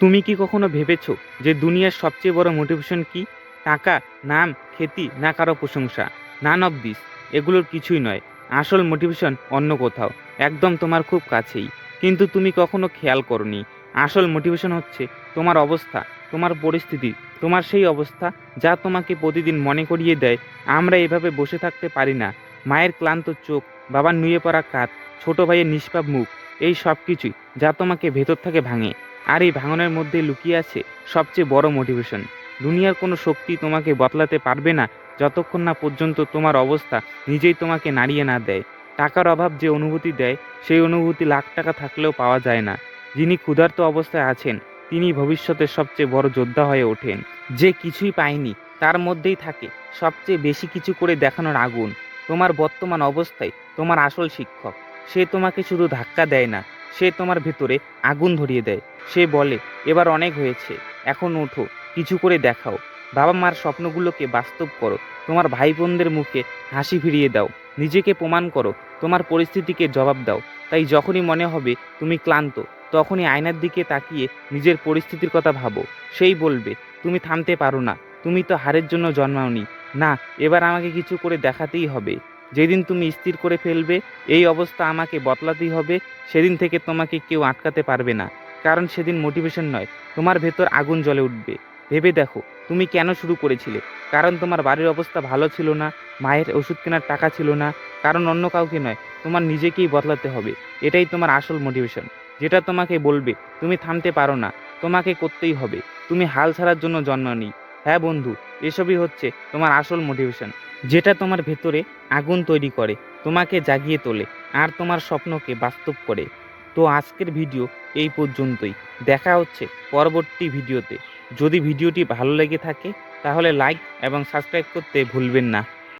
তুমি কি কখনো ভেবেছো যে দুনিয়ার সবচেয়ে বড় মোটিভেশন কি? টাকা, নাম, খ্যাতি, না কারও প্রশংসা? নান অব দিস এগুলোর কিছুই নয়। আসল মোটিভেশন অন্য কোথাও। একদম তোমার খুব কাছেই। কিন্তু তুমি কখনো খেয়াল করনি। আসল মোটিভেশন হচ্ছে তোমার অবস্থা, তোমার পরিস্থিতি, তোমার সেই অবস্থা যা তোমাকে প্রতিদিন মনে করিয়ে দেয়, আমরা এভাবে বসে থাকতে পারি না। মায়ের ক্লান্ত চোখ, বাবার নুয়ে পড়া কাত ছোট ভাইয়ের নিষ্পাপ মুখ, এই সব কিছুই যা তোমাকে ভেতর থেকে ভাঙে। আর এই ভাঙনের মধ্যে লুকিয়ে আছে সবচেয়ে বড় মোটিভেশন দুনিয়ার কোনো শক্তি তোমাকে বদলাতে পারবে না যতক্ষণ না পর্যন্ত তোমার অবস্থা নিজেই তোমাকে নাড়িয়ে না দেয়। টাকার অভাব যে অনুভূতি দেয়, সেই অনুভূতি লাখ টাকা থাকলেও পাওয়া যায় না। যিনি ক্ষুধার্ত অবস্থায় আছেন তিনি ভবিষ্যতের সবচেয়ে বড় যোদ্ধা হয়ে ওঠেন। যে কিছুই পায়নি, তার মধ্যেই থাকে সবচেয়ে বেশি কিছু করে দেখানোর আগুন। তোমার বর্তমান অবস্থায় তোমার আসল শিক্ষক। সে তোমাকে শুধু ধাক্কা দেয় না সে তোমার ভেতরে আগুন ধরিয়ে দেয়। সে বলে, এবার অনেক হয়েছে, এখন ওঠো কিছু করে দেখাও। বাবা মার স্বপ্নগুলোকে বাস্তব করো, তোমার ভাই বোনদের মুখে হাসি ফিরিয়ে দাও, নিজেকে প্রমাণ করো, তোমার পরিস্থিতিকে জবাব দাও। তাই যখনই মনে হবে তুমি ক্লান্ত, তখনই আয়নার দিকে তাকিয়ে নিজের পরিস্থিতির কথা ভাবো। সেই বলবে, তুমি থামতে পারো না, তুমি তো হারের জন্য জন্মাওনি। না, এবার আমাকে কিছু করে দেখাতেই হবে। যেদিন তুমি স্থির করে ফেলবে, এই অবস্থা আমাকে বদলাতেই হবে, সেদিন থেকে তোমাকে কেউ আটকাতে পারবে না। কারণ সেদিন মোটিভেশন নয়, তোমার ভেতর আগুন জ্বলে উঠবে। ভেবে দেখো, তুমি কেন শুরু করেছিলে? কারণ তোমার বাড়ির অবস্থা ভালো ছিল না, মায়ের ওষুধ কেনার টাকা ছিল না, কারণ অন্য কাউকে নয়, তোমার নিজেকেই বদলাতে হবে। এটাই তোমার আসল মোটিভেশন যেটা তোমাকে বলবে, তুমি থামতে পারো না, তোমাকে করতেই হবে। তুমি হাল ছাড়ার জন্য জন্ম নিই হ্যাঁ বন্ধু, এসবই হচ্ছে তোমার আসল মোটিভেশন যেটা তোমার ভেতরে আগুন তৈরি করে, তোমাকে জাগিয়ে তোলে আর তোমার স্বপ্নকে বাস্তব করে। তো আজকের ভিডিও এই পর্যন্তই। দেখা হচ্ছে পরবর্তী ভিডিওতে। যদি ভিডিওটি ভালো লেগে থাকে, তাহলে লাইক এবং সাবস্ক্রাইব করতে ভুলবেন না।